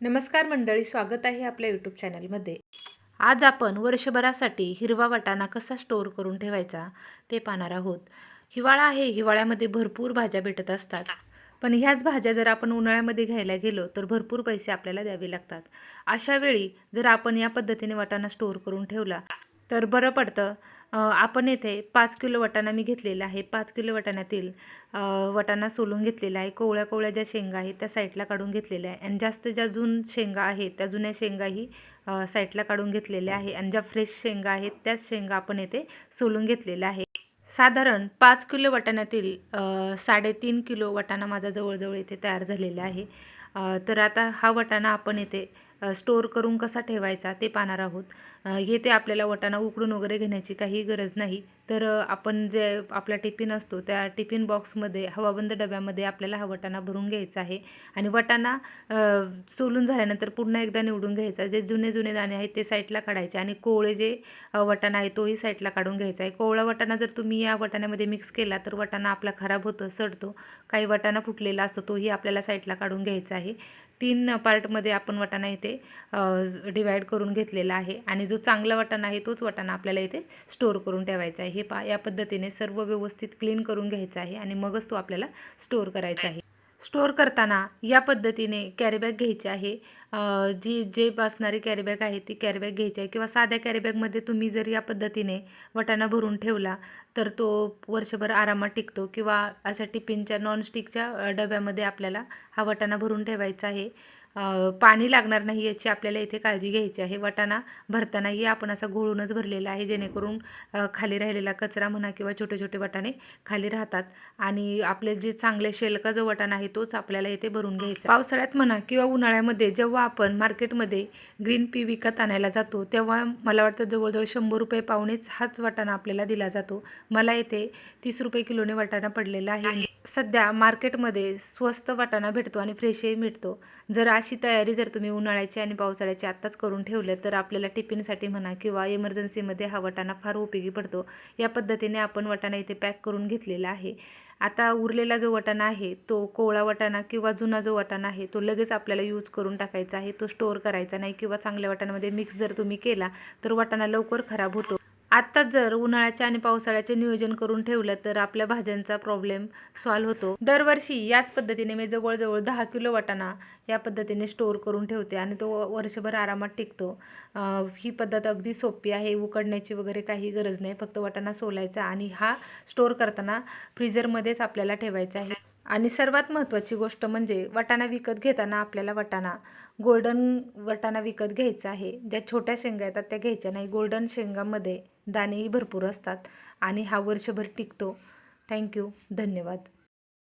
नमस्कार मंडळी स्वागत आहे आपल्या यूट्यूब चॅनलमध्ये आज आपण वर्षभरासाठी हिरवा वाटाणा कसा स्टोअर करून ठेवायचा ते पाहणार आहोत. हिवाळा आहे हिवाळ्यामध्ये भरपूर भाज्या भेटत असतात. पण ह्याच भाज्या जर आपण उन्हाळ्यामध्ये घ्यायला गेलो तर भरपूर पैसे आपल्याला द्यावे लागतात. अशा वेळी जर आपण या पद्धतीने वाटाणा स्टोअर करून ठेवला तर बरं पडतं. आपण येथे पाच किलो वाटाणा मी घेतलेला आहे. पाच किलो वाटाण्यातील वटाणा वाटाणा सोलून घेतलेला आहे. कोवळ्या कोवळ्या ज्या शेंगा आहेत त्या साईडला काढून घेतलेल्या आहे. आणि जास्त ज्या जून शेंगा आहेत त्या जुन्या शेंगाही साईडला काढून घेतलेल्या आहे. आणि ज्या फ्रेश शेंगा आहेत त्याच शेंगा आपण येथे सोलून घेतलेल्या आहे. साधारण पाच किलो वाटाण्यातील साडेतीन किलो वटाणा माझा जवळजवळ इथे तयार झालेला आहे. तर आता हा वाटाणा आपण येथे स्टोअर करून कसा ठेवायचा ते पाहणार आहोत. हे ते आपल्याला वटाणा उकडून वगैरे घेण्याची काही गरज नाही. तर आपण जे आपला टिफिन असतो त्या टिफिन बॉक्समध्ये हवाबंद डब्यामध्ये आपल्याला हा वटाणा भरून घ्यायचा आहे. आणि वटाणा सोलून झाल्यानंतर पुन्हा एकदा निवडून घ्यायचा. जे जुने जुने दाणे आहेत ते साईडला काढायचे आणि कोवळे जे वटाणा आहे तोही साईडला काढून घ्यायचा आहे. कोवळा वटाणा जर तुम्ही या वटाण्यामध्ये मिक्स केला तर वटाणा आपला खराब होतो सडतो. काही वटाणा फुटलेला असतो तोही आपल्याला साईडला काढून घ्यायचा आहे. तीन पार्टमध्ये आपण वटाणा इथे डिवाईड करून घेतलेला आहे. आणि जो चांगला वाटाणा आहे तोच वाटाणा आपल्याला इथे स्टोअर करून ठेवायचा आहे. हे पा या पद्धतीने सर्व व्यवस्थित क्लीन करून घ्यायचा आहे आणि मगच तो आपल्याला स्टोअर करायचा आहे. स्टोअर करताना या पद्धतीने कॅरीबॅग घ्यायची आहे. जी जे असणारी कॅरीबॅग आहे ती कॅरीबॅग घ्यायची आहे. किंवा साध्या कॅरीबॅगमध्ये तुम्ही जर या पद्धतीने वटाणा भरून ठेवला तर तो वर्षभर आरामात टिकतो. किंवा अशा टिफिनच्या नॉनस्टिकच्या डब्यामध्ये आपल्याला हा वटाणा भरून ठेवायचा आहे. पाणी लागणार नाही याची आपल्याला इथे काळजी घ्यायची आहे. वाटाणा भरतानाही आपण असा घोळूनच भरलेला आहे. जेणेकरून खाली राहिलेला कचरा म्हणा किंवा छोटे छोटे वाटाणे खाली राहतात. आणि आपले जे चांगले शेलका जो वाटाणा आहे तोच आपल्याला इथे भरून घ्यायचा पावसाळ्यात म्हणा किंवा उन्हाळ्यामध्ये जेव्हा आपण मार्केटमध्ये ग्रीन पी विकत आणायला जातो तेव्हा मला वाटतं जवळजवळ शंभर रुपये पावणेच हाच वाटाणा आपल्याला दिला जातो. मला येथे तीस रुपये किलोने वाटाणा पडलेला आहे. सध्या मार्केटमध्ये स्वस्त वाटाणा भेटतो आणि फ्रेशही मिळतो. जर अशी तयारी जर तुम्ही उन्हाळ्याची आणि पावसाळ्याची आत्ताच करून ठेवलं तर आपल्याला टिफिनसाठी म्हणा किंवा इमर्जन्सीमध्ये हा वाटाणा फार उपयोगी पडतो. या पद्धतीने आपण वाटाणा इथे पॅक करून घेतलेला आहे. आता उरलेला जो वाटाणा आहे तो कोवळा वाटाणा किंवा जुना जो वाटाणा आहे तो लगेच आपल्याला यूज करून टाकायचा आहे. तो स्टोअर करायचा नाही किंवा चांगल्या वाटाण्यामध्ये मिक्स जर तुम्ही केला तर वाटाणा लवकर खराब होतो. आत्ताच जर उन्हाळ्याचे आणि पावसाळ्याचे नियोजन करून ठेवलं तर आपल्या भाज्यांचा प्रॉब्लेम सॉल्व्ह होतो. दरवर्षी याच पद्धतीने मी जवळजवळ दहा किलो वाटाणा या पद्धतीने स्टोअर करून ठेवते आणि तो वर्षभर आरामात टिकतो. ही पद्धत अगदी सोपी आहे उकडण्याची वगैरे काही गरज नाही फक्त वाटाणा सोलायचा आणि हा स्टोअर करताना फ्रीजरमध्येच आपल्याला ठेवायचा आहे. आणि सर्वात महत्त्वाची गोष्ट म्हणजे वाटाणा विकत घेताना आपल्याला वाटाणा गोल्डन वाटाणा विकत घ्यायचा आहे. ज्या छोट्या शेंगा येतात त्या घ्यायच्या नाही. गोल्डन शेंगामध्ये दाणेही भरपूर असतात आणि हा वर्षभर टिकतो. थँक्यू धन्यवाद.